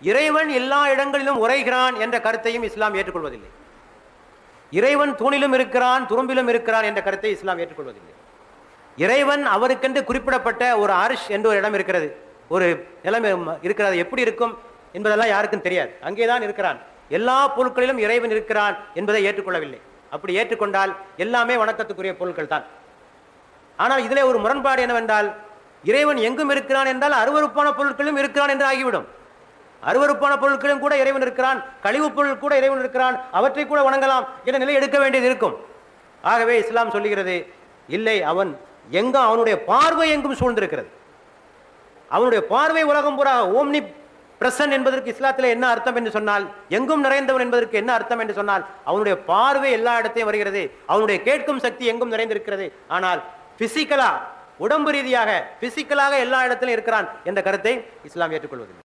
இறைவன் எல்லா இடங்களிலும் உரைகிறான் என்ற கருத்தையும் இஸ்லாம் ஏற்றுக்கொள்வதில்லை. இறைவன் தூணிலும் இருக்கிறான் துரும்பிலும் இருக்கிறான் என்ற கருத்தை இஸ்லாம் ஏற்றுக்கொள்வதில்லை. இறைவன் அவருக்கென்று குறிப்பிடப்பட்ட ஒரு அரிஷ் என்ற ஒரு இடம் இருக்கிறது. ஒரு நிலைமை இருக்கிறது. எப்படி இருக்கும் என்பதெல்லாம் யாருக்கும் தெரியாது. அங்கேதான் இருக்கிறான். எல்லா பொருட்களிலும் இறைவன் இருக்கிறான் என்பதை ஏற்றுக்கொள்ளவில்லை. அப்படி ஏற்றுக்கொண்டால் எல்லாமே வணக்கத்துக்குரிய பொருட்கள் தான். ஆனால் இதிலே ஒரு முரண்பாடு என்னவென்றால் இறைவன் எங்கும் இருக்கிறான் என்றால் அருவருப்பான பொருட்களும் இருக்கிறான் என்று ஆகிவிடும். அருவருப்பான பொருட்களும் கூட இறைவன் இருக்கிறான் கழிவுப் பொருள் கூட இறைவன் இருக்கிறான் அவற்றை கூட வணங்கலாம் என்ற நிலை எடுக்க வேண்டியது இருக்கும். ஆகவே இஸ்லாம் சொல்லுகிறது இல்லை அவன் எங்கும் அவனுடைய பார்வை எங்கும் சூழ்ந்திருக்கிறது. அவனுடைய பார்வை உலகம் பூரா ஓம்னி பிரசன் என்பதற்கு இஸ்லாத்தில் என்ன அர்த்தம் என்று சொன்னால் எங்கும் நிறைந்தவன் என்பதற்கு என்ன அர்த்தம் என்று சொன்னால் அவனுடைய பார்வை எல்லா இடத்தையும் வருகிறது அவனுடைய கேட்கும் சக்தி எங்கும் நிறைந்திருக்கிறது. ஆனால் பிசிக்கலா உடம்பு ரீதியாக பிசிக்கலாக எல்லா இடத்திலும் இருக்கிறான் என்ற கருத்தை இஸ்லாம் ஏற்றுக்கொள்வதில்லை.